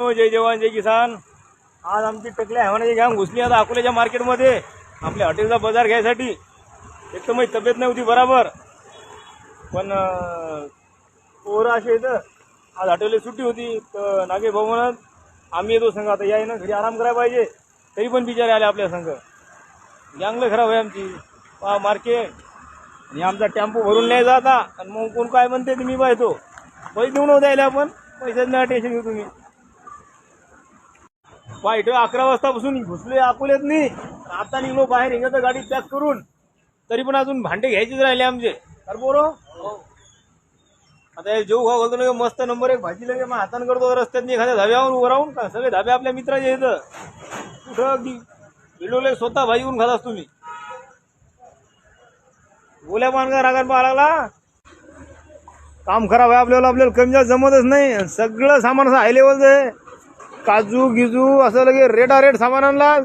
हो, जय जवान जय किसान. आज आमची टकल्या हवानाची घाम घुसली आता अकोल्याच्या मार्केटमध्ये. आपल्या हॉटेलचा बाजार घ्यायसाठी. एक तर माझी तब्येत नव्हती बराबर. पण ओर पोरं असे येतं आज हॉटेलला सुट्टी होती तर नागे भाऊ म्हणत आम्ही येतो संघ आता याय ना घरी आराम करायला पाहिजे. तरी पण बिचारे आले आपल्या संघ गँगलं खराब आहे आमची. पा मार्केट. आणि आमचा टेम्पो भरून नाही जाता. आणि मग कोण काय म्हणते ते मी पाहतो. पैसे देऊन द्यायला आपण. पैसेच नाही टेन्शन घेऊ तुम्ही. वाईट अकरा वाजतापासून घुसले अकोल्यात नाही. आता निघलो बाहेर हिंगत गाडी पॅक करून. तरी पण अजून भांडे घ्यायचेच राहिले आमचे. अरे बोरो. आता जेव खाऊ घालतो ना मस्त नंबर एक भाजी लगे मग हातान करतो रस्त्यात एखाद्या धाब्यावर उभं राहून? का सगळे धाबे आपल्या मित्राचे येतं कुठं अगदी बिलोले स्वतः भाजी करून खातास तुम्ही. बोल्या पानका रागात पाहा लागला. काम खराब आहे आपल्याला आपल्याला कमी जास्त जमतच नाही. सगळं सामान असं हाय लेवलचं आहे. काजू गिजू असं लगे रेट रेट सामान आणला